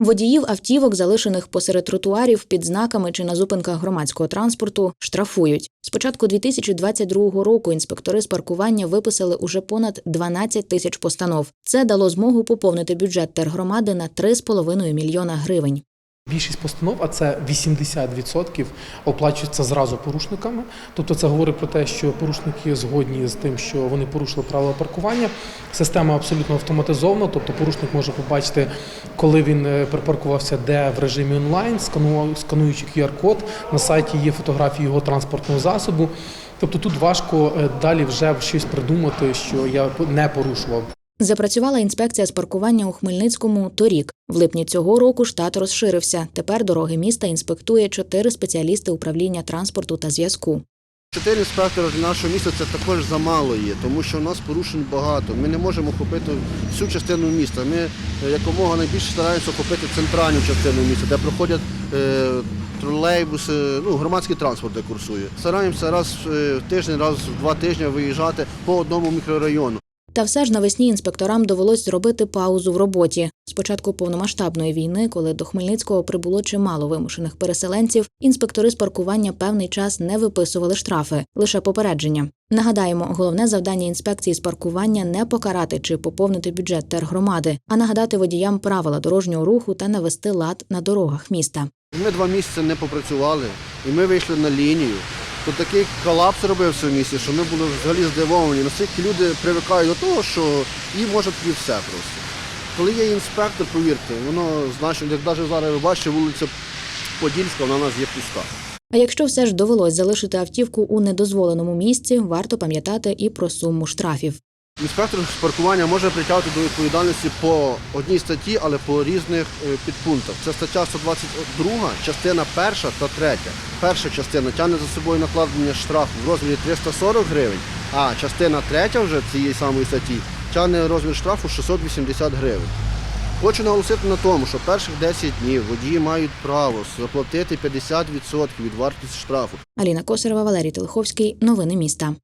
Водіїв автівок, залишених посеред тротуарів під знаками чи на зупинках громадського транспорту, штрафують. З початку 2022 року інспектори з паркування виписали уже понад 12 тисяч постанов. Це дало змогу поповнити бюджет тергромади на 3,5 мільйона гривень. Більшість постанов, а це 80%, оплачується зразу порушниками. Тобто це говорить про те, що порушники згодні з тим, що вони порушили правила паркування. Система абсолютно автоматизована, тобто порушник може побачити, коли він е, припаркувався, де в режимі онлайн, скануючи QR-код. На сайті є фотографії його транспортного засобу. Тобто тут важко е, далі вже щось придумати, що я не порушував. Запрацювала інспекція з паркування у Хмельницькому торік. В липні цього року штат розширився. Тепер дороги міста інспектує чотири спеціалісти управління транспорту та зв'язку. Чотири інспектори для нашого міста це також замало є, тому що у нас порушень багато. Ми не можемо охопити всю частину міста. Ми е, якомога найбільше стараємося охопити центральну частину міста, де проходять е, тролейбуси, ну, громадський транспорт, де курсує. Стараємося раз е, в тиждень, раз в два тижні виїжджати по одному мікрорайону. Та все ж навесні інспекторам довелось зробити паузу в роботі. З початку повномасштабної війни, коли до Хмельницького прибуло чимало вимушених переселенців, інспектори з паркування певний час не виписували штрафи, лише попередження. Нагадаємо, головне завдання інспекції з паркування не покарати чи поповнити бюджет тергромади, а нагадати водіям правила дорожнього руху та навести лад на дорогах міста. Ми два місяці не попрацювали, і ми вийшли на лінію. Тут такий колапс робився в місті, що ми були взагалі здивовані. Наскільки люди привикають до того, що їм може тоді все просто. Коли є інспектор, повірте, воно значить, як навіть зараз ви бачите, вулиця Подільська, вона у нас є пуста. А якщо все ж довелось залишити автівку у недозволеному місці, варто пам'ятати і про суму штрафів. Інспектор з паркування може притягувати до відповідальності по одній статті, але по різних е, підпунктах. Це стаття 122, частина перша та третя. Перша частина тягне за собою накладення штрафу в розмірі 340 гривень, а частина третя вже цієї самої статті тягне розмір штрафу 680 гривень. Хочу наголосити на тому, що перших 10 днів водії мають право заплатити 50% від вартості штрафу. Аліна Косарева, Валерій Телеховський. Новини міста.